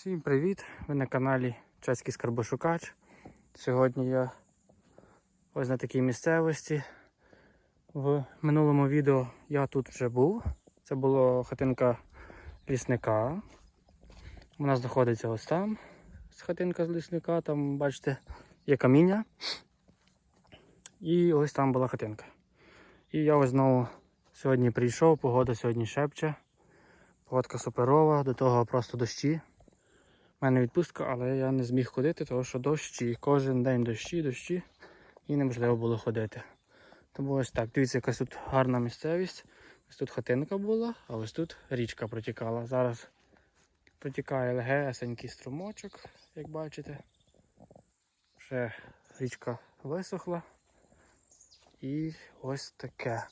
Всім привіт! Ви на каналі Чеський Скарбошукач. Сьогодні я ось на такій місцевості. В минулому відео я тут вже був. Це була хатинка лісника. Вона знаходиться ось там. Хатинка з лісника, там, бачите, є каміння. І ось там була хатинка. І я ось знову сьогодні прийшов, погода сьогодні шепче. Погодка суперова, до того просто дощі. У мене відпустка, але я не зміг ходити, тому що дощі. Кожен день дощі, дощі і неможливо було ходити. Тому ось так. Дивіться, якась тут гарна місцевість. Ось тут хатинка була, а ось тут річка протікала. Зараз протікає легесенький струмочок, як бачите. Вже річка висохла. І ось таке.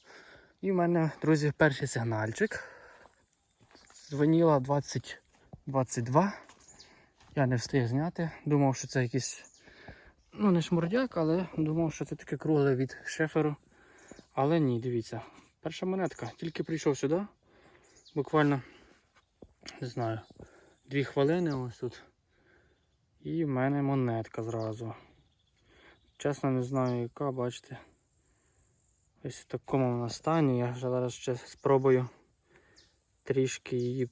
І в мене, друзі, перший сигнальчик. Дзвоніла 2022. Я не встиг зняти. Думав, що це якийсь, ну не шмурдяк, але думав, що це таке кругле від шеферу. Але ні, дивіться. Перша монетка. Тільки прийшов сюди. Буквально, не знаю, дві хвилини ось тут. І в мене монетка зразу. Чесно не знаю яка, бачите. Ось в такому вона стані. Я зараз ще спробую трішки її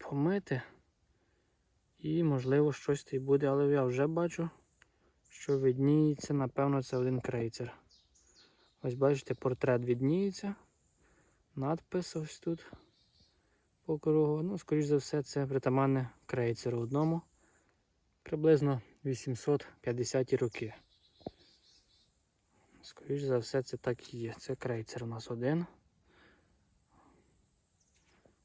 помити. І можливо щось тут буде, але я вже бачу, що відніється, напевно, це один крейцер. Ось бачите, портрет відніється. Надпис ось тут по кругу. Ну, скоріш за все, це притаманне крейцеру одному. Приблизно 850 роки. Скоріш за все, це так і є. Це крейцер у нас один.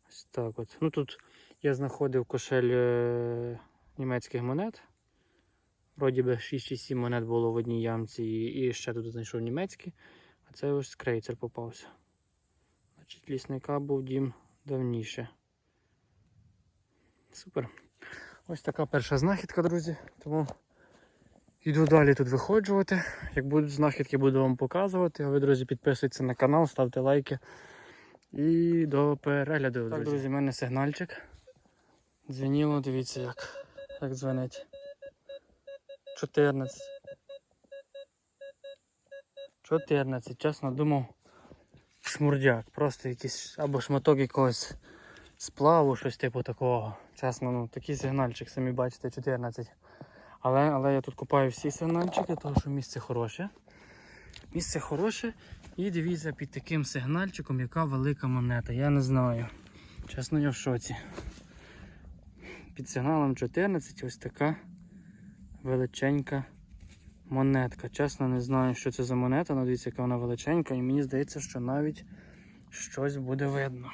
Ось так от. Ну тут я знаходив кошель е, німецьких монет. Вроді би 6 чи 7 монет було в одній ямці і ще тут знайшов німецькі. А це ось крейцер попався. Значить, лісника був дім давніше. Супер. Ось така перша знахідка, друзі. Тому йду далі тут виходжувати. Як будуть знахідки, буду вам показувати. А ви, друзі, підписуйтесь на канал, ставте лайки. І до перегляду. Так, друзі в мене сигнальчик. Дзвеніло, дивіться як. Як дзвонить. 14. 14. Чесно думав. Шмурдяк. Просто якийсь або шматок якогось сплаву, щось типу такого. Чесно, ну такий сигнальчик, самі бачите, 14. Але але я тут купаю всі сигнальчики, тому що місце хороше. Місце хороше. І дивіться під таким сигнальчиком, яка велика монета. Я не знаю. Чесно, я в шоці. Під сигналом 14 ось така величенька монетка. Чесно, не знаю, що це за монета, але дивіться, яка вона величенька, і мені здається, що навіть щось буде видно.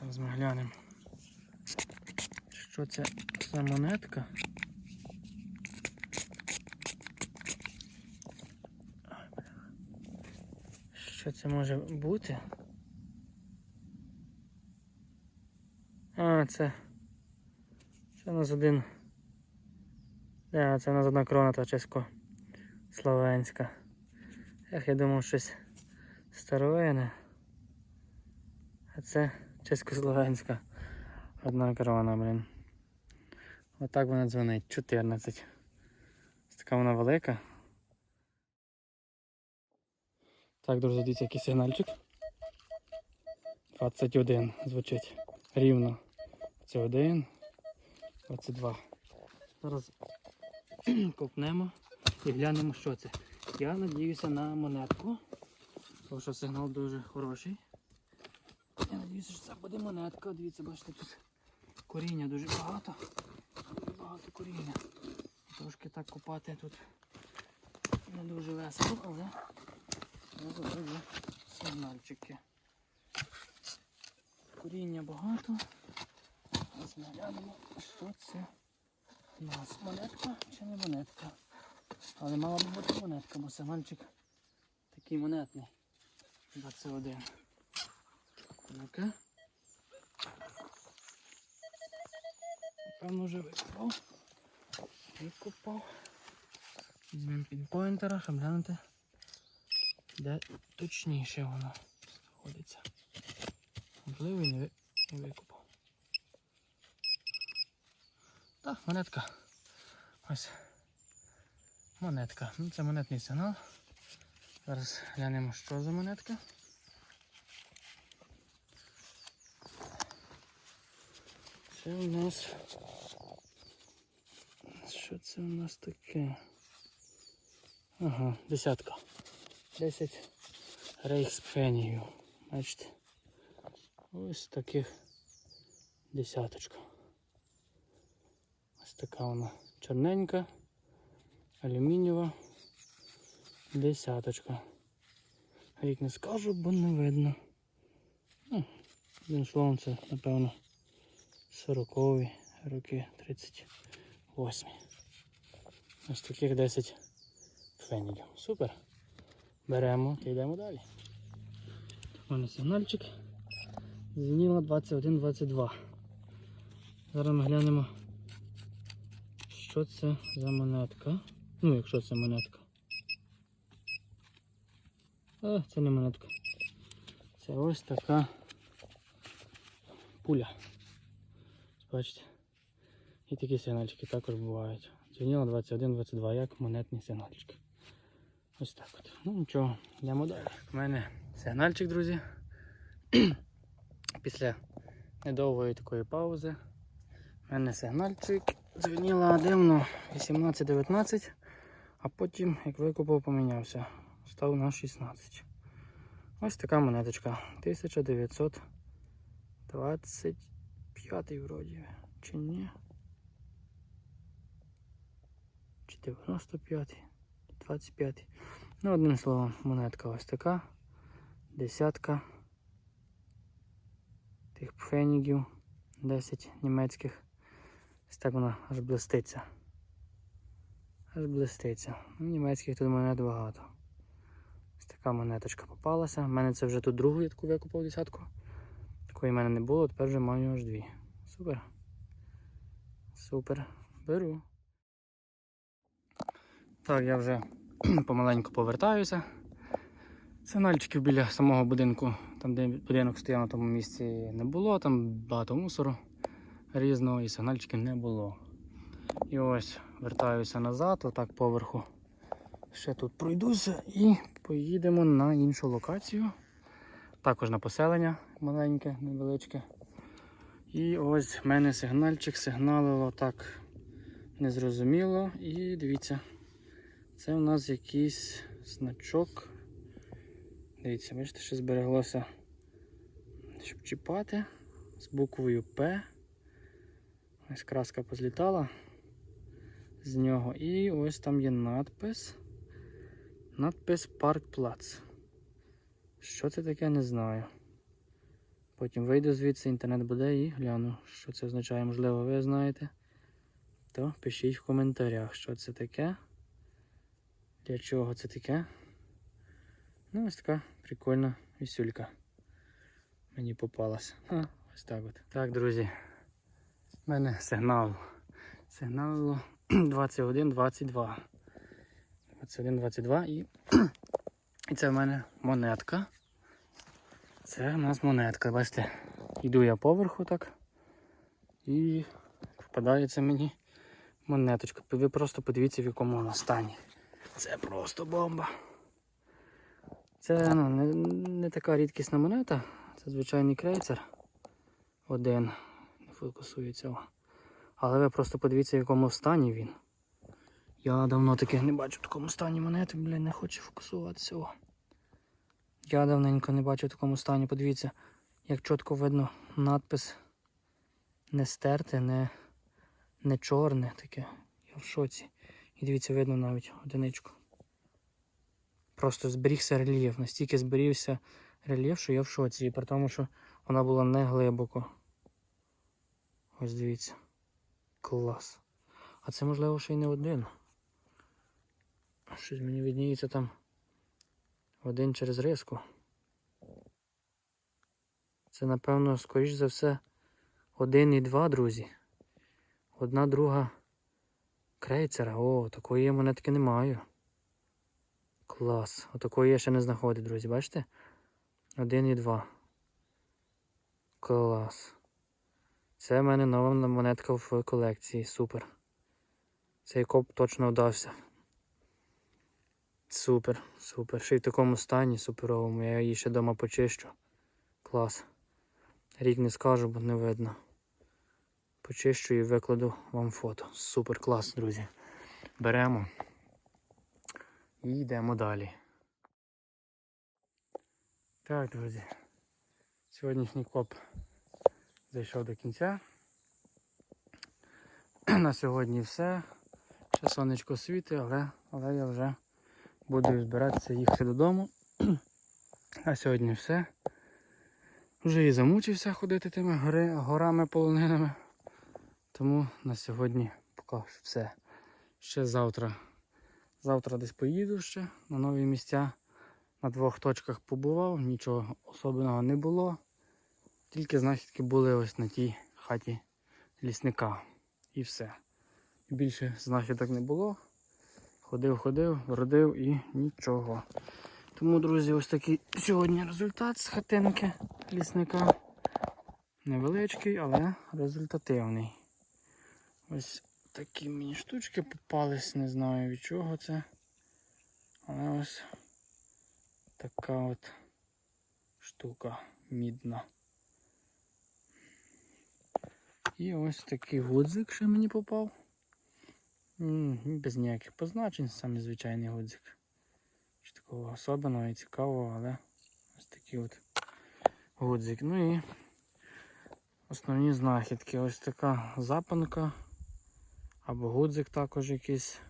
Зараз ми глянемо. Що це за монетка? Що це може бути? А, це. Це у нас один. Да, це у нас одна крона та чесько-словенська. Ех, я думав щось старовине. А це чесько-словенська. Одна крона, блін. Отак вона дзвонить. 14. Ось така вона велика. Так, друзі, дивіться, який сигнальчик. 21 звучить рівно. Це 1, 22. Зараз копнемо і глянемо, що це. Я надіюся на монетку, тому що сигнал дуже хороший. Я надіюся, що це буде монетка. Дивіться, бачите, тут коріння дуже багато. Дуже багато коріння. Трошки так копати тут не дуже весело, але є сигнальчики. Коріння багато. Ми глянемо, що це у нас. Монетка чи не монетка? Але мала б бути монетка, бо сигнальчик такий монетний. 21. Ну-ка. Певно вже викопав. Викопав. Візьмемо пінпойнтера, щоб глянути де точніше воно знаходиться. Можливо, не, ви- не викопав. Так, монетка. Ось. Монетка. Ну, це монетний сигнал. Зараз глянемо, що за монетка. Це у нас. Що це у нас таке? Ага, десятка. Десять рейхспфенігів. Бачите? Ось таких десяточка. Така вона чорненька, алюмінієва, десяточка. Рік не скажу, бо не видно. Ну, одним напевно, 40-ві роки 38. Ось таких 10 фенігів. Супер. Беремо та йдемо далі. У мене сигнальчик. Звініло 21-22. Зараз ми глянемо, що це за монетка. Ну, якщо це монетка. А, це не монетка. Це ось така пуля. Бачите? І такі сигнальчики також бувають. Дзвініло 21-22, як монетні сигнальчики. Ось так от. Ну нічого, йдемо далі. У мене сигнальчик, друзі. Після недовгої такої паузи. У мене сигнальчик дзвеніла дивно 18-19, а потім, як викупав, помінявся. Став на 16. Ось така монеточка. 1925 вроді. Чи ні? Чи 95, 25. Ну, одним словом, монетка ось така. Десятка тих пфенігів, 10 німецьких. Ось так вона аж блиститься. Аж блиститься. Ну, німецьких тут монет багато. Ось така монеточка попалася. У мене це вже тут другу я таку викупав десятку. Такої в мене не було, тепер вже маю аж дві. Супер. Супер. Беру. Так, я вже помаленьку повертаюся. Сигнальчиків біля самого будинку, там де будинок стояв на тому місці, не було, там багато мусору різного і сигнальчиків не було. І ось вертаюся назад, отак поверху. Ще тут пройдуся і поїдемо на іншу локацію. Також на поселення маленьке, невеличке. І ось в мене сигнальчик сигналило так незрозуміло. І дивіться, це у нас якийсь значок. Дивіться, бачите, що збереглося, щоб чіпати з буквою П. Ось краска позлітала з нього. І ось там є надпис. Надпис Паркплац. Що це таке, не знаю. Потім вийду звідси, інтернет буде і гляну, що це означає. Можливо, ви знаєте. То пишіть в коментарях, що це таке. Для чого це таке. Ну, ось така прикольна вісюлька. Мені попалась. Ось так от. Так, друзі. У мене сигнал. Сигналило 21-22. 21-22 і, і це в мене монетка. Це в нас монетка. Бачите, йду я поверху так. І попадається мені монеточка. Ви просто подивіться в якому вона стані. Це просто бомба. Це ну, не, не така рідкісна монета, це звичайний крейцер. Один. Фокусується. Але ви просто подивіться, в якому стані він. Я давно таких не бачу в такому стані монети, блін, не хочу фокусуватися. О. Я давненько не бачу в такому стані. Подивіться, як чітко видно надпис не стерте, не, не чорне таке. Я в шоці. І дивіться, видно навіть одиничку. Просто зберігся рельєф. Настільки зберігся рельєф, що я в шоці. І при тому, що вона була не глибоко. Ось дивіться. Клас. А це можливо ще й не один. Щось мені відніється там один через риску. Це, напевно, скоріш за все, один і два, друзі. Одна друга крейцера. О, такої я монетки не маю. Клас. Отакої я ще не знаходив, друзі, бачите? Один і два. Клас. Це в мене нова монетка в колекції. Супер. Цей коп точно вдався. Супер, супер. Ще й в такому стані суперовому. Я її ще вдома почищу. Клас. Рік не скажу, бо не видно. Почищу і викладу вам фото. Супер клас, друзі. Беремо і йдемо далі. Так, друзі. Сьогоднішній коп зайшов до кінця. На сьогодні все. Ще сонечко світить, але, але я вже буду збиратися їхати додому. А сьогодні все. Вже і замучився ходити тими гори, горами полонинами. Тому на сьогодні поки все. Ще завтра. Завтра десь поїду ще на нові місця. На двох точках побував, нічого особливого не було. Тільки знахідки були ось на тій хаті лісника. І все. Більше знахідок не було. Ходив, ходив, родив і нічого. Тому, друзі, ось такий сьогодні результат з хатинки лісника. Невеличкий, але результативний. Ось такі мені штучки попались, не знаю від чого це. Але ось така от штука мідна. І ось такий гудзик ще мені попав. Без ніяких позначень, саме звичайний гудзик. Що такого особливого і цікавого, але ось такий от гудзик. Ну і основні знахідки. Ось така запанка. Або гудзик також якийсь.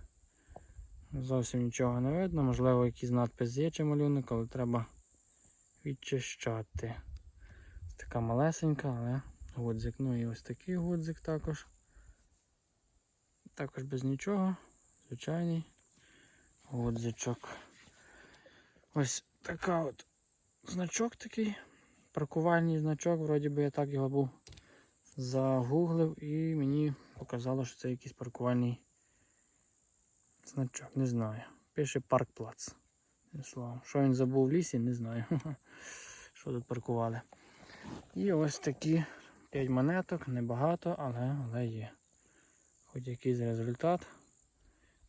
Зовсім нічого не видно, можливо якийсь надпис є чи малюнок, але треба відчищати. Така малесенька, але гудзик. Ну і ось такий гудзик також. Також без нічого. Звичайний гудзичок. Ось така от значок такий. Паркувальний значок, вроді би я так його був загуглив і мені показало, що це якийсь паркувальний значок, не знаю. Пише паркплац. Словом. Що він забув в лісі, не знаю. Що тут паркували. І ось такі 5 монеток, небагато, але, але є. Хоч якийсь результат.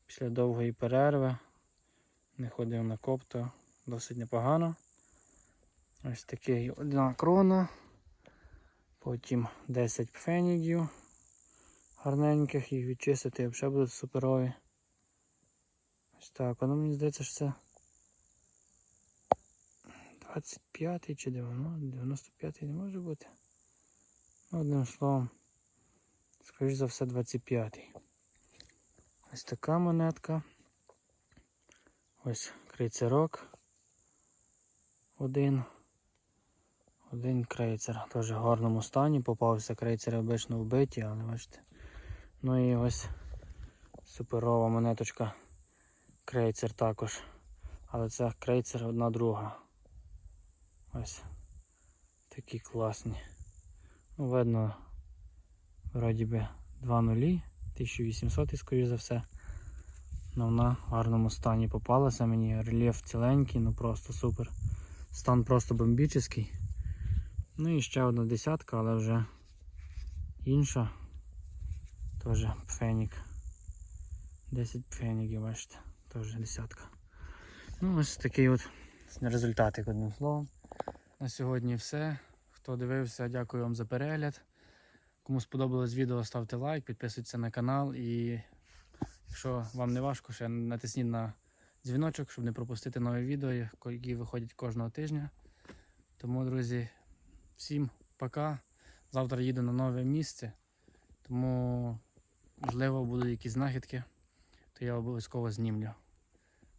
Після довгої перерви не ходив на коп, то досить непогано. Ось такий одна крона. Потім 10 пфенігів гарненьких, їх відчистити і взагалі будуть суперові. Ось так, воно мені здається, що це 25 чи 95 не може бути. Одним словом, скоріш за все 25-й. Ось така монетка. Ось крейцерок. Один. Один крейцер. Теж в гарному стані. Попався крейцери обично вбиті, але бачите. Ну і ось суперова монеточка. Крейцер також. Але це крейцер одна друга. Ось такі класні. Ну, видно, вроді би 2 нулі, 1800 скоріш за все. Ну, вона в гарному стані попалася мені. Рельєф ціленький, ну просто супер. Стан просто бомбічний. Ну і ще одна десятка, але вже інша. Теж пфенік. 10 пфеніків, бачите, теж десятка. Ну, ось такий от результатик одним словом. На сьогодні все. Хто дивився, дякую вам за перегляд. Кому сподобалось відео, ставте лайк, підписуйтесь на канал і якщо вам не важко, ще натисніть на дзвіночок, щоб не пропустити нові відео, які виходять кожного тижня. Тому, друзі, всім пока. Завтра їду на нове місце, тому можливо будуть якісь знахідки, то я обов'язково знімлю.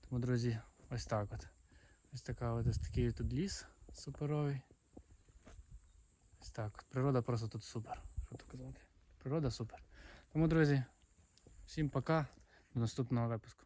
Тому, друзі, ось так от. Ось така ось такий тут ліс суперовий. Так. Природа просто тут супер. Що тут казати? Природа супер. Тому, друзі, всім пока. До наступного випуску.